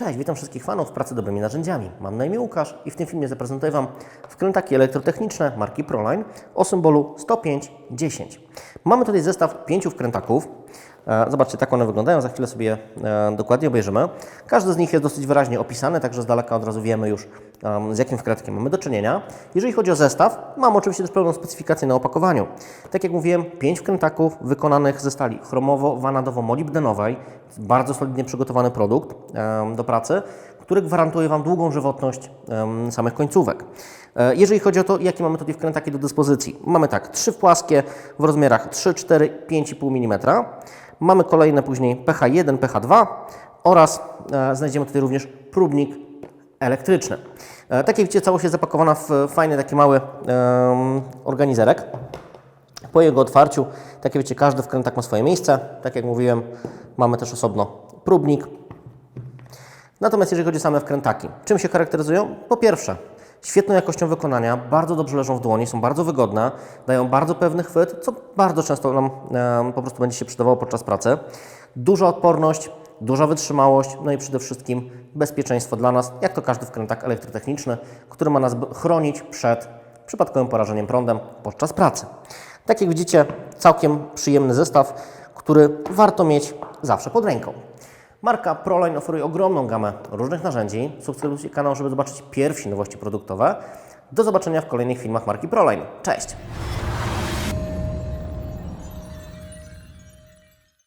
Cześć, witam wszystkich fanów pracy dobrymi narzędziami. Mam na imię Łukasz i w tym filmie zaprezentuję Wam wkrętaki elektrotechniczne marki Proline o symbolu 10510. Mamy tutaj zestaw pięciu wkrętaków. E, Zobaczcie, tak one wyglądają, za chwilę sobie e, dokładnie obejrzymy. Każdy z nich jest dosyć wyraźnie opisany, także z daleka od razu wiemy już z jakim wkrętkiem mamy do czynienia. Jeżeli chodzi o zestaw, mam oczywiście też pełną specyfikację na opakowaniu. Tak jak mówiłem, pięć wkrętaków wykonanych ze stali chromowo-wanadowo-molibdenowej. Bardzo solidnie przygotowany produkt do pracy, który gwarantuje Wam długą żywotność samych końcówek. E, Jeżeli chodzi o to, jakie mamy tutaj wkrętaki do dyspozycji, mamy tak, trzy płaskie w rozmiarach 3, 4, 5,5 mm. Mamy kolejne później PH1, PH2 oraz e, znajdziemy tutaj również próbnik elektryczny. E, tak jak widzicie, całość jest zapakowana w fajny taki mały organizerek. Po jego otwarciu, tak jak wiecie, każdy wkrętak ma swoje miejsce. Tak jak mówiłem, mamy też osobno próbnik. Natomiast jeżeli chodzi o same wkrętaki, czym się charakteryzują? Po pierwsze, świetną jakością wykonania, bardzo dobrze leżą w dłoni, są bardzo wygodne, dają bardzo pewny chwyt, co bardzo często nam em, po prostu będzie się przydawało podczas pracy. Duża odporność, duża wytrzymałość, no i przede wszystkim bezpieczeństwo dla nas, jak to każdy wkrętak elektrotechniczny, który ma nas chronić przed przypadkowym porażeniem prądem podczas pracy. Tak jak widzicie, całkiem przyjemny zestaw, który warto mieć zawsze pod ręką. Marka Proline oferuje ogromną gamę różnych narzędzi. Subskrybujcie kanał, żeby zobaczyć pierwsze nowości produktowe. Do zobaczenia w kolejnych filmach marki Proline. Cześć!